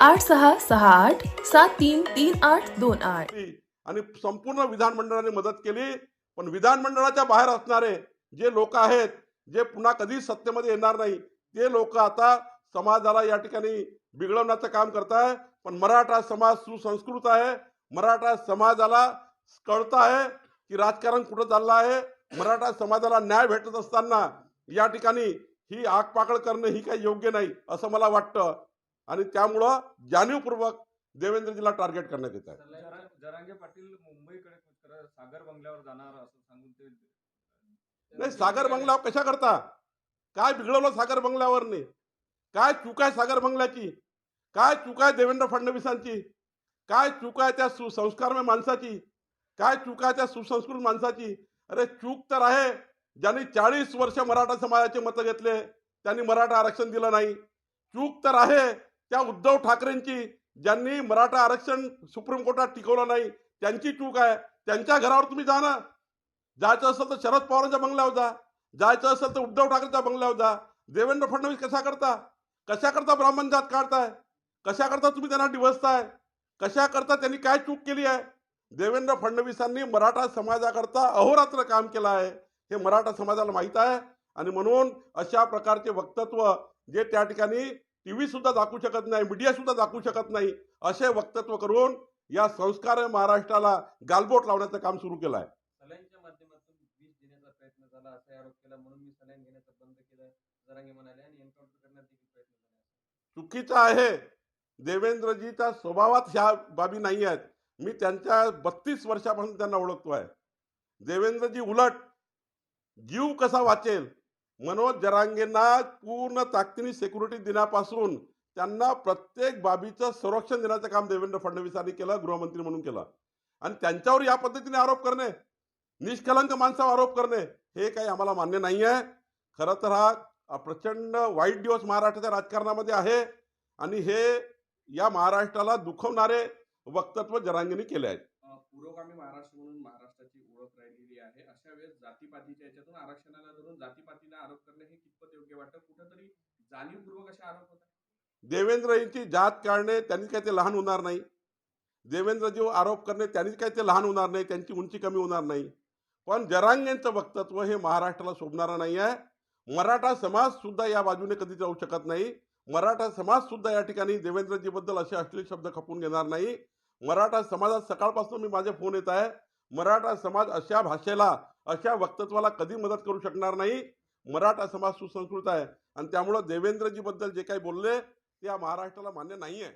आठ सहा सहा आठ सात तीन तीन आठ दोन आठ. आणि संपूर्ण विधानमंडळाने मदत केली पण विधानमंडळाच्या बाहेर असणारे जे लोक आहेत जे पुन्हा कधीच सत्तेमध्ये येणार नाही ते लोक आता समाजाला या ठिकाणी बिघडवण्याचं काम करताय. पण मराठा समाज सुसंस्कृत आहे. मराठा समाजाला कळतं आहे की राजकारण कुठं चाललं आहे. मराठा समाजाला न्याय भेटत असताना या ठिकाणी ही आगपाकड करणं ही काही योग्य नाही असं मला वाटतं. आणि त्यामुळं जाणीवपूर्वक देवेंद्रजीला टार्गेट करण्यात येत आहे. जरा- जरांगे पाटील मुंबईकडे कुठं सागर बंगल्यावर जाणार असं सांगून ते नाही सागर बंगल्यावर कशा करता? काय बिघडवलं सागर बंगल्यावरनी? काय चूक आहे सागर बंगल्याची? काय चूक आहे देवेंद्र फडणवीसांची? काय चूक आहे त्या सुसंस्कारमय माणसाची? काय चूक आहे त्या सुसंस्कृत माणसाची? अरे चूक तर आहे. ज्यांनी चाळीस वर्ष मराठा समाजाचे मतं घेतले त्यांनी मराठा आरक्षण दिलं नाही. चूक तर आहे. त्या उद्धव ठाकरेंची ज्यांनी मराठा आरक्षण सुप्रीम कोर्टात टिकवलं नाही त्यांची चूक आहे. त्यांच्या घरावर तुम्ही जा ना. जायचं असेल तर शरद पवारांच्या बंगल्यावर जा. जायचं असेल तर उद्धव ठाकरेच्या बंगल्यावर जा. देवेंद्र फडणवीस कशा करता कशा करता ब्राह्मण जात काढताय? कशा करता तुम्ही त्यांना डिवसताय? कशा करता त्यांनी काय चूक केली आहे? देवेंद्र फडणवीसांनी मराठा समाजाकरता अहोरात्र काम केलं आहे. हे मराठा समाजाला माहीत आहे. आणि म्हणून अशा प्रकारचे वक्तत्व जे त्या ठिकाणी टी व्ही सुद्धा दाखवू शकत नाही मीडिया सुद्धा दाखवू शकत नाही असे वक्तत्व करून या संस्कार महाराष्ट्राला गालबोट लावण्याचं काम सुरू केलं. आहे चुकीचं आहे. देवेंद्रजीच्या स्वभावात ह्या बाबी नाही आहेत. मी त्यांच्या बत्तीस वर्षापासून त्यांना ओळखतो आहे देवेंद्रजी उलट जीव कसा वाचेल? मनोज जरांगेंना पूर्ण ताकदीने सिक्युरिटी दिल्यापासून त्यांना प्रत्येक बाबीचं संरक्षण देण्याचं काम देवेंद्र फडणवीसांनी केलं गृहमंत्री म्हणून केलं. आणि त्यांच्यावर या पद्धतीने आरोप करणे निष्कलंक माणसावर आरोप करणे हे काही आम्हाला मान्य नाही आहे खरं तर हा प्रचंड वाईट दिवस महाराष्ट्राच्या राजकारणामध्ये आहे आणि हे या महाराष्ट्राला दुखवणारे वक्तत्व जरांगेने केले आहेत पुरोगामी महाराष्ट्र म्हणून महाराष्ट्राची ओळख राहिलेली आहे. अशा वेळेस जातीपातीच्या याच्यातून आरक्षणाला धरून जातीपातीला आरोप करणे हे कितपत योग्य वाटतं? कुठंतरी जाणीवपूर्वक असे आरोप होतात. देवेंद्र यांची जात काढणे त्यांनी काय ते लहान होणार नाही. देवेंद्रजी आरोप करणे त्यांनी काय ते लहान होणार नाही त्यांची उंची कमी होणार नाही. पण जरांगेंचं वक्तत्व हे महाराष्ट्राला शोभणारं नाही आहे. मराठा समाज सुद्धा या बाजूने कधी जाऊ शकत नाही. मराठा समाज सुद्धा या ठिकाणी देवेंद्रजीबद्दल असे अश्लील शब्द खपून घेणार नाही. मराठा समाजात सकाळपासून मी माझे फोन येत आहे. मराठा समाज अशा भाषेला अशा वक्तत्वाला कधी मदत करू शकणार नाही? मराठा समाज सुसंस्कृत आहे. आणि त्यामुळं देवेंद्रजीबद्दल जे काही बोलले ते या महाराष्ट्राला मान्य नाही आहे